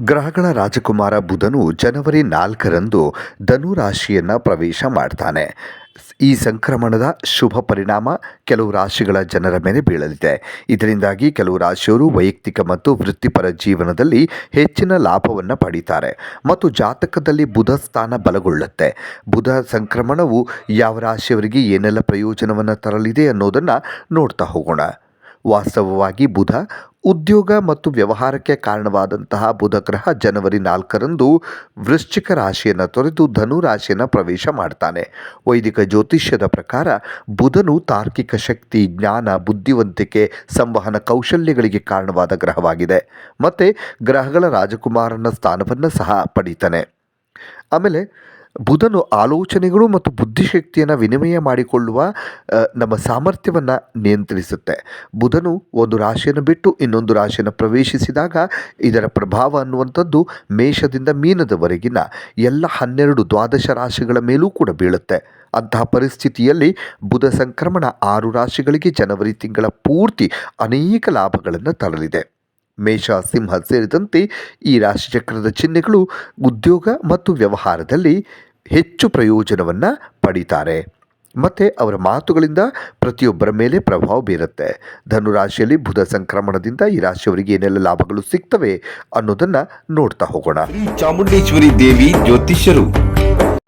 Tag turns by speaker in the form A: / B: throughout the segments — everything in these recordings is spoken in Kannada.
A: ಗ್ರಹಗಳ ರಾಜಕುಮಾರ ಬುಧನು ಜನವರಿ ನಾಲ್ಕರಂದು ಧನು ರಾಶಿಯನ್ನು ಪ್ರವೇಶ ಮಾಡ್ತಾನೆ. ಈ ಸಂಕ್ರಮಣದ ಶುಭ ಪರಿಣಾಮ ಕೆಲವು ರಾಶಿಗಳ ಜನರ ಮೇಲೆ ಬೀಳಲಿದೆ. ಇದರಿಂದಾಗಿ ಕೆಲವು ರಾಶಿಯವರು ವೈಯಕ್ತಿಕ ಮತ್ತು ವೃತ್ತಿಪರ ಜೀವನದಲ್ಲಿ ಹೆಚ್ಚಿನ ಲಾಭವನ್ನು ಪಡೀತಾರೆ ಮತ್ತು ಜಾತಕದಲ್ಲಿ ಬುಧ ಸ್ಥಾನ ಬಲಗೊಳ್ಳುತ್ತೆ. ಬುಧ ಸಂಕ್ರಮಣವು ಯಾವ ರಾಶಿಯವರಿಗೆ ಏನೆಲ್ಲ ಪ್ರಯೋಜನವನ್ನು ತರಲಿದೆ ಅನ್ನೋದನ್ನು ನೋಡ್ತಾ ಹೋಗೋಣ. ವಾಸ್ತವವಾಗಿ ಬುಧ ಉದ್ಯೋಗ ಮತ್ತು ವ್ಯವಹಾರಕ್ಕೆ ಕಾರಣವಾದಂತಹ ಬುಧ ಗ್ರಹ ಜನವರಿ ನಾಲ್ಕರಂದು ವೃಶ್ಚಿಕ ರಾಶಿಯನ್ನು ತೊರೆದು ಧನು ರಾಶಿಯನ್ನು ಪ್ರವೇಶ ಮಾಡ್ತಾನೆ. ವೈದಿಕ ಜ್ಯೋತಿಷ್ಯದ ಪ್ರಕಾರ ಬುಧನು ತಾರ್ಕಿಕ ಶಕ್ತಿ, ಜ್ಞಾನ, ಬುದ್ಧಿವಂತಿಕೆ, ಸಂವಹನ ಕೌಶಲ್ಯಗಳಿಗೆ ಕಾರಣವಾದ ಗ್ರಹವಾಗಿದೆ. ಮತ್ತು ಗ್ರಹಗಳ ರಾಜಕುಮಾರನ ಸ್ಥಾನವನ್ನು ಸಹ ಪಡೀತಾನೆ. ಆಮೇಲೆ ಬುಧನು ಆಲೋಚನೆಗಳು ಮತ್ತು ಬುದ್ಧಿಶಕ್ತಿಯನ್ನು ವಿನಿಮಯ ಮಾಡಿಕೊಳ್ಳುವ ನಮ್ಮ ಸಾಮರ್ಥ್ಯವನ್ನು ನಿಯಂತ್ರಿಸುತ್ತೆ. ಬುಧನು ಒಂದು ರಾಶಿಯನ್ನು ಬಿಟ್ಟು ಇನ್ನೊಂದು ರಾಶಿಯನ್ನು ಪ್ರವೇಶಿಸಿದಾಗ ಇದರ ಪ್ರಭಾವ ಅನ್ನುವಂಥದ್ದು ಮೇಷದಿಂದ ಮೀನದವರೆಗಿನ ಎಲ್ಲ ಹನ್ನೆರಡು ದ್ವಾದಶ ರಾಶಿಗಳ ಮೇಲೂ ಕೂಡ ಬೀಳುತ್ತೆ. ಅಂತಹ ಪರಿಸ್ಥಿತಿಯಲ್ಲಿ ಬುಧ ಸಂಕ್ರಮಣ ಆರು ರಾಶಿಗಳಿಗೆ ಜನವರಿ ತಿಂಗಳ ಪೂರ್ತಿ ಅನೇಕ ಲಾಭಗಳನ್ನು ತರಲಿದೆ. ಮೇಷ ಸಿಂಹ ಸೇರಿದಂತೆ ಈ ರಾಶಿಚಕ್ರದ ಚಿಹ್ನೆಗಳು ಉದ್ಯೋಗ ಮತ್ತು ವ್ಯವಹಾರದಲ್ಲಿ ಹೆಚ್ಚು ಪ್ರಯೋಜನವನ್ನು ಪಡೀತಾರೆ. ಮತ್ತು ಅವರ ಮಾತುಗಳಿಂದ ಪ್ರತಿಯೊಬ್ಬರ ಮೇಲೆ ಪ್ರಭಾವ ಬೀರುತ್ತೆ. ಧನುರಾಶಿಯಲ್ಲಿ ಬುಧ ಸಂಕ್ರಮಣದಿಂದ ಈ ರಾಶಿಯವರಿಗೆ ಏನೆಲ್ಲ ಲಾಭಗಳು ಸಿಗ್ತವೆ ಅನ್ನೋದನ್ನು ನೋಡ್ತಾ ಹೋಗೋಣ.
B: ಚಾಮುಂಡೇಶ್ವರಿ ದೇವಿ ಜ್ಯೋತಿಷ್ಯರು.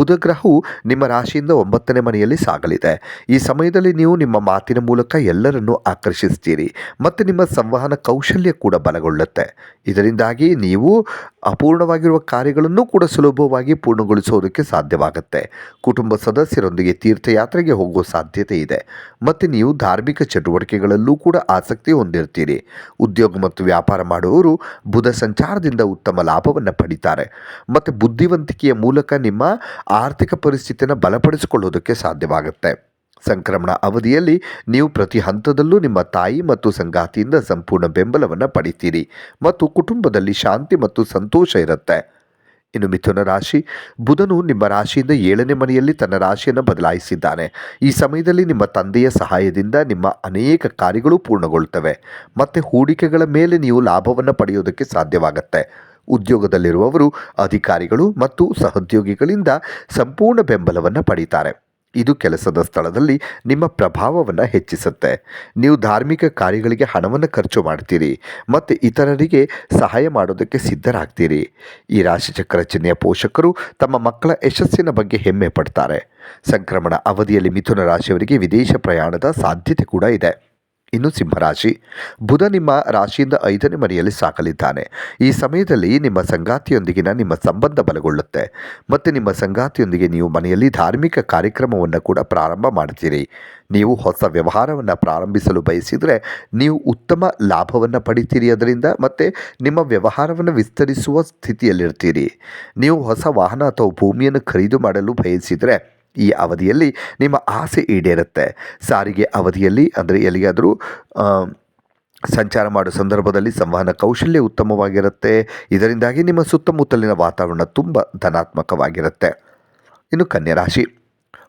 A: ಬುಧ ಗ್ರಹವು ನಿಮ್ಮ ರಾಶಿಯಿಂದ ಒಂಬತ್ತನೇ ಮನೆಯಲ್ಲಿ ಸಾಗಲಿದೆ. ಈ ಸಮಯದಲ್ಲಿ ನೀವು ನಿಮ್ಮ ಮಾತಿನ ಮೂಲಕ ಎಲ್ಲರನ್ನೂ ಆಕರ್ಷಿಸ್ತೀರಿ ಮತ್ತು ನಿಮ್ಮ ಸಂವಹನ ಕೌಶಲ್ಯ ಕೂಡ ಬಲಗೊಳ್ಳುತ್ತೆ. ಇದರಿಂದಾಗಿ ನೀವು ಅಪೂರ್ಣವಾಗಿರುವ ಕಾರ್ಯಗಳನ್ನು ಕೂಡ ಸುಲಭವಾಗಿ ಪೂರ್ಣಗೊಳಿಸೋದಕ್ಕೆ ಸಾಧ್ಯವಾಗುತ್ತೆ. ಕುಟುಂಬ ಸದಸ್ಯರೊಂದಿಗೆ ತೀರ್ಥಯಾತ್ರೆಗೆ ಹೋಗುವ ಸಾಧ್ಯತೆ ಇದೆ ಮತ್ತು ನೀವು ಧಾರ್ಮಿಕ ಚಟುವಟಿಕೆಗಳಲ್ಲೂ ಕೂಡ ಆಸಕ್ತಿ ಹೊಂದಿರ್ತೀರಿ. ಉದ್ಯೋಗ ಮತ್ತು ವ್ಯಾಪಾರ ಮಾಡುವವರು ಬುಧ ಸಂಚಾರದಿಂದ ಉತ್ತಮ ಲಾಭವನ್ನು ಪಡಿತಾರೆ ಮತ್ತು ಬುದ್ಧಿವಂತಿಕೆಯ ಮೂಲಕ ನಿಮ್ಮ ಆರ್ಥಿಕ ಪರಿಸ್ಥಿತಿಯನ್ನು ಬಲಪಡಿಸಿಕೊಳ್ಳೋದಕ್ಕೆ ಸಾಧ್ಯವಾಗುತ್ತೆ. ಸಂಕ್ರಮಣ ಅವಧಿಯಲ್ಲಿ ನೀವು ಪ್ರತಿ ಹಂತದಲ್ಲೂ ನಿಮ್ಮ ತಾಯಿ ಮತ್ತು ಸಂಗಾತಿಯಿಂದ ಸಂಪೂರ್ಣ ಬೆಂಬಲವನ್ನು ಪಡಿತೀರಿ ಮತ್ತು ಕುಟುಂಬದಲ್ಲಿ ಶಾಂತಿ ಮತ್ತು ಸಂತೋಷ ಇರುತ್ತೆ. ಇನ್ನು ಮಿಥುನ ರಾಶಿ, ಬುಧನು ನಿಮ್ಮ ರಾಶಿಯಿಂದ ಏಳನೇ ಮನೆಯಲ್ಲಿ ತನ್ನ ರಾಶಿಯನ್ನು ಬದಲಾಯಿಸಿದ್ದಾನೆ. ಈ ಸಮಯದಲ್ಲಿ ನಿಮ್ಮ ತಂದೆಯ ಸಹಾಯದಿಂದ ನಿಮ್ಮ ಅನೇಕ ಕಾರ್ಯಗಳು ಪೂರ್ಣಗೊಳ್ತವೆ. ಮತ್ತು ಹೂಡಿಕೆಗಳ ಮೇಲೆ ನೀವು ಲಾಭವನ್ನು ಪಡೆಯೋದಕ್ಕೆ ಸಾಧ್ಯವಾಗುತ್ತೆ. ಉದ್ಯೋಗದಲ್ಲಿರುವವರು, ಅಧಿಕಾರಿಗಳು ಮತ್ತು ಸಹೋದ್ಯೋಗಿಗಳಿಂದ ಸಂಪೂರ್ಣ ಬೆಂಬಲವನ್ನು ಪಡೀತಾರೆ. ಇದು ಕೆಲಸದ ಸ್ಥಳದಲ್ಲಿ ನಿಮ್ಮ ಪ್ರಭಾವವನ್ನು ಹೆಚ್ಚಿಸುತ್ತೆ. ನೀವು ಧಾರ್ಮಿಕ ಕಾರ್ಯಗಳಿಗೆ ಹಣವನ್ನು ಖರ್ಚು ಮಾಡ್ತೀರಿ ಮತ್ತು ಇತರರಿಗೆ ಸಹಾಯ ಮಾಡೋದಕ್ಕೆ ಸಿದ್ಧರಾಗ್ತೀರಿ. ಈ ರಾಶಿಚಕ್ರ ಚಿಹ್ನೆಯ ಪೋಷಕರು ತಮ್ಮ ಮಕ್ಕಳ ಯಶಸ್ಸಿನ ಬಗ್ಗೆ ಹೆಮ್ಮೆ ಪಡ್ತಾರೆ. ಸಂಕ್ರಮಣ ಅವಧಿಯಲ್ಲಿ ಮಿಥುನ ರಾಶಿಯವರಿಗೆ ವಿದೇಶ ಪ್ರಯಾಣದ ಸಾಧ್ಯತೆ ಕೂಡ ಇದೆ. ಇನ್ನು ಸಿಂಹರಾಶಿ. ಬುಧ ನಿಮ್ಮ ರಾಶಿಯಿಂದ ಐದನೇ ಮನೆಯಲ್ಲಿ ಸಾಕಲಿದ್ದಾನೆ. ಈ ಸಮಯದಲ್ಲಿ ನಿಮ್ಮ ಸಂಗಾತಿಯೊಂದಿಗಿನ ನಿಮ್ಮ ಸಂಬಂಧ ಬಲಗೊಳ್ಳುತ್ತೆ. ಮತ್ತು ನಿಮ್ಮ ಸಂಗಾತಿಯೊಂದಿಗೆ ನೀವು ಮನೆಯಲ್ಲಿ ಧಾರ್ಮಿಕ ಕಾರ್ಯಕ್ರಮವನ್ನು ಕೂಡ ಪ್ರಾರಂಭ ಮಾಡ್ತೀರಿ. ನೀವು ಹೊಸ ವ್ಯವಹಾರವನ್ನು ಪ್ರಾರಂಭಿಸಲು ಬಯಸಿದರೆ ನೀವು ಉತ್ತಮ ಲಾಭವನ್ನು ಪಡಿತೀರಿ ಅದರಿಂದ ಮತ್ತು ನಿಮ್ಮ ವ್ಯವಹಾರವನ್ನು ವಿಸ್ತರಿಸುವ ಸ್ಥಿತಿಯಲ್ಲಿರ್ತೀರಿ. ನೀವು ಹೊಸ ವಾಹನ ಅಥವಾ ಭೂಮಿಯನ್ನು ಖರೀದಿ ಮಾಡಲು ಬಯಸಿದರೆ ಈ ಅವಧಿಯಲ್ಲಿ ನಿಮ್ಮ ಆಸೆ ಈಡೇರುತ್ತೆ. ಸಾರಿಗೆ ಅವಧಿಯಲ್ಲಿ ಅಂದರೆ ಎಲ್ಲಿಗಾದರೂ ಸಂಚಾರ ಮಾಡೋ ಸಂದರ್ಭದಲ್ಲಿ ಸಂವಹನ ಕೌಶಲ್ಯ ಉತ್ತಮವಾಗಿರುತ್ತೆ. ಇದರಿಂದಾಗಿ ನಿಮ್ಮ ಸುತ್ತಮುತ್ತಲಿನ ವಾತಾವರಣ ತುಂಬ ಧನಾತ್ಮಕವಾಗಿರುತ್ತೆ. ಇನ್ನು ಕನ್ಯಾ ರಾಶಿ.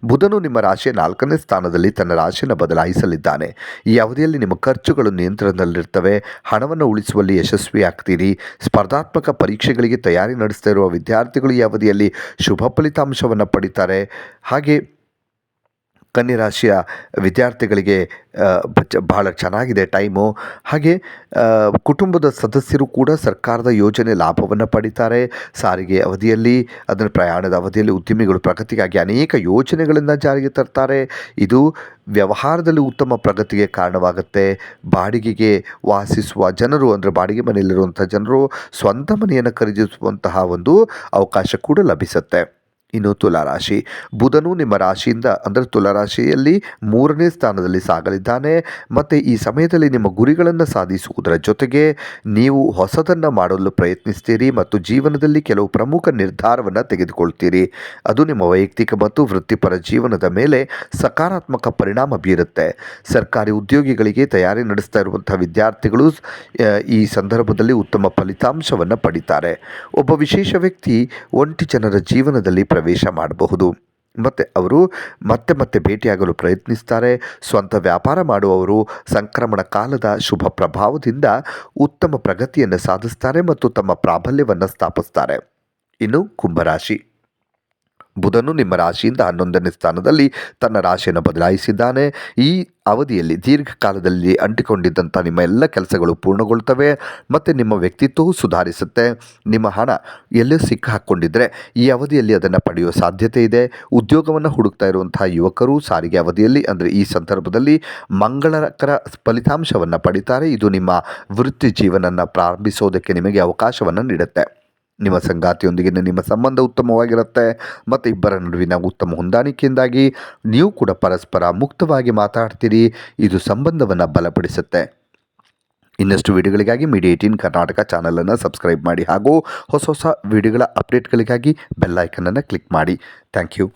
A: ಬುಧನು ನಿಮ್ಮ ರಾಶಿಯ ನಾಲ್ಕನೇ ಸ್ಥಾನದಲ್ಲಿ ತನ್ನ ರಾಶಿಯನ್ನು ಬದಲಾಯಿಸಲಿದ್ದಾನೆ. ಈ ಅವಧಿಯಲ್ಲಿ ನಿಮ್ಮ ಖರ್ಚುಗಳು ನಿಯಂತ್ರಣದಲ್ಲಿರ್ತವೆ. ಹಣವನ್ನು ಉಳಿಸುವಲ್ಲಿ ಯಶಸ್ವಿಯಾಗ್ತೀರಿ. ಸ್ಪರ್ಧಾತ್ಮಕ ಪರೀಕ್ಷೆಗಳಿಗೆ ತಯಾರಿ ನಡೆಸ್ತಾ ಇರುವ ವಿದ್ಯಾರ್ಥಿಗಳು ಈ ಅವಧಿಯಲ್ಲಿ ಶುಭ ಫಲಿತಾಂಶವನ್ನು ಪಡಿತಾರೆ. ಹಾಗೆ ಕನ್ಯಾ ರಾಶಿಯ ವಿದ್ಯಾರ್ಥಿಗಳಿಗೆ ಬಹಳ ಚೆನ್ನಾಗಿದೆ ಟೈಮು. ಹಾಗೆ ಕುಟುಂಬದ ಸದಸ್ಯರು ಕೂಡ ಸರ್ಕಾರದ ಯೋಜನೆ ಲಾಭವನ್ನು ಪಡಿತಾರೆ. ಸಾರಿಗೆ ಅವಧಿಯಲ್ಲಿ ಅದರ ಪ್ರಯಾಣದ ಅವಧಿಯಲ್ಲಿ ಉದ್ಯಮಿಗಳು ಪ್ರಗತಿಗಾಗಿ ಅನೇಕ ಯೋಜನೆಗಳನ್ನು ಜಾರಿಗೆ ತರ್ತಾರೆ. ಇದು ವ್ಯವಹಾರದಲ್ಲಿ ಉತ್ತಮ ಪ್ರಗತಿಗೆ ಕಾರಣವಾಗುತ್ತೆ. ಬಾಡಿಗೆಗೆ ವಾಸಿಸುವ ಜನರು ಅಂದರೆ ಬಾಡಿಗೆ ಮನೆಯಲ್ಲಿರುವಂಥ ಜನರು ಸ್ವಂತ ಮನೆಯನ್ನು ಖರೀದಿಸುವಂತಹ ಒಂದು ಅವಕಾಶ ಕೂಡ ಲಭಿಸುತ್ತೆ. ಇನ್ನು ತುಲಾರಾಶಿ ಬುಧನು ನಿಮ್ಮ ರಾಶಿಯಿಂದ, ಅಂದರೆ ತುಲಾರಾಶಿಯಲ್ಲಿ ಮೂರನೇ ಸ್ಥಾನದಲ್ಲಿ ಸಾಗಲಿದ್ದಾನೆ. ಮತ್ತು ಈ ಸಮಯದಲ್ಲಿ ನಿಮ್ಮ ಗುರಿಗಳನ್ನು ಸಾಧಿಸುವುದರ ಜೊತೆಗೆ ನೀವು ಹೊಸದನ್ನು ಮಾಡಲು ಪ್ರಯತ್ನಿಸ್ತೀರಿ ಮತ್ತು ಜೀವನದಲ್ಲಿ ಕೆಲವು ಪ್ರಮುಖ ನಿರ್ಧಾರವನ್ನು ತೆಗೆದುಕೊಳ್ತೀರಿ. ಅದು ನಿಮ್ಮ ವೈಯಕ್ತಿಕ ಮತ್ತು ವೃತ್ತಿಪರ ಜೀವನದ ಮೇಲೆ ಸಕಾರಾತ್ಮಕ ಪರಿಣಾಮ ಬೀರುತ್ತೆ. ಸರ್ಕಾರಿ ಉದ್ಯೋಗಿಗಳಿಗೆ ತಯಾರಿ ನಡೆಸ್ತಾ ಇರುವಂಥ ವಿದ್ಯಾರ್ಥಿಗಳು ಈ ಸಂದರ್ಭದಲ್ಲಿ ಉತ್ತಮ ಫಲಿತಾಂಶವನ್ನು ಪಡಿತಾರೆ. ಒಬ್ಬ ವಿಶೇಷ ವ್ಯಕ್ತಿ ಒಂಟಿ ಜನರ ಜೀವನದಲ್ಲಿ ಪ್ರವೇಶ ಮಾಡಬಹುದು. ಮತ್ತು ಅವರು ಮತ್ತೆ ಮತ್ತೆ ಭೇಟಿಯಾಗಲು ಪ್ರಯತ್ನಿಸ್ತಾರೆ. ಸ್ವಂತ ವ್ಯಾಪಾರ ಮಾಡುವವರು ಸಂಕ್ರಮಣ ಕಾಲದ ಶುಭ ಪ್ರಭಾವದಿಂದ ಉತ್ತಮ ಪ್ರಗತಿಯನ್ನು ಸಾಧಿಸ್ತಾರೆ ಮತ್ತು ತಮ್ಮ ಪ್ರಾಬಲ್ಯವನ್ನು ಸ್ಥಾಪಿಸ್ತಾರೆ. ಇನ್ನು ಕುಂಭರಾಶಿ. ಬುಧನು ನಿಮ್ಮ ರಾಶಿಯಿಂದ ಹನ್ನೊಂದನೇ ಸ್ಥಾನದಲ್ಲಿ ತನ್ನ ರಾಶಿಯನ್ನು ಬದಲಾಯಿಸಿದ್ದಾನೆ. ಈ ಅವಧಿಯಲ್ಲಿ ದೀರ್ಘಕಾಲದಲ್ಲಿ ಅಂಟಿಕೊಂಡಿದ್ದಂಥ ನಿಮ್ಮ ಎಲ್ಲ ಕೆಲಸಗಳು ಪೂರ್ಣಗೊಳ್ತವೆ ಮತ್ತು ನಿಮ್ಮ ವ್ಯಕ್ತಿತ್ವವು ಸುಧಾರಿಸುತ್ತೆ. ನಿಮ್ಮ ಹಣ ಎಲ್ಲೇ ಸಿಕ್ಕ ಹಾಕ್ಕೊಂಡಿದ್ದರೆ ಈ ಅವಧಿಯಲ್ಲಿ ಅದನ್ನು ಪಡೆಯುವ ಸಾಧ್ಯತೆ ಇದೆ. ಉದ್ಯೋಗವನ್ನು ಹುಡುಕ್ತಾ ಇರುವಂತಹ ಯುವಕರು ಸಾರಿಗೆ ಅವಧಿಯಲ್ಲಿ ಅಂದರೆ ಈ ಸಂದರ್ಭದಲ್ಲಿ ಮಂಗಳಕರ ಫಲಿತಾಂಶವನ್ನು ಪಡಿತಾರೆ. ಇದು ನಿಮ್ಮ ವೃತ್ತಿ ಜೀವನನ ಪ್ರಾರಂಭಿಸೋದಕ್ಕೆ ನಿಮಗೆ ಅವಕಾಶವನ್ನು ನೀಡುತ್ತೆ. ನಿಮ್ಮ ಸಂಗಾತಿಯೊಂದಿಗಿನ ನಿಮ್ಮ ಸಂಬಂಧ ಉತ್ತಮವಾಗಿರುತ್ತೆ. ಮತ್ತು ಇಬ್ಬರ ನಡುವಿನ ಉತ್ತಮ ಹೊಂದಾಣಿಕೆಯಿಂದಾಗಿ ನೀವು ಕೂಡ ಪರಸ್ಪರ ಮುಕ್ತವಾಗಿ ಮಾತಾಡ್ತೀರಿ. ಇದು ಸಂಬಂಧವನ್ನು ಬಲಪಡಿಸುತ್ತೆ. ಇನ್ನಷ್ಟು ವಿಡಿಯೋಗಳಿಗಾಗಿ ಮೀಡಿಯಾ ಏಟೀನ್ ಕರ್ನಾಟಕ ಚಾನಲನ್ನು ಸಬ್ಸ್ಕ್ರೈಬ್ ಮಾಡಿ ಹಾಗೂ ಹೊಸ ಹೊಸ ವಿಡಿಯೋಗಳ ಅಪ್ಡೇಟ್ಗಳಿಗಾಗಿ ಬೆಲ್ ಐಕನನ್ನು ಕ್ಲಿಕ್ ಮಾಡಿ. Thank you.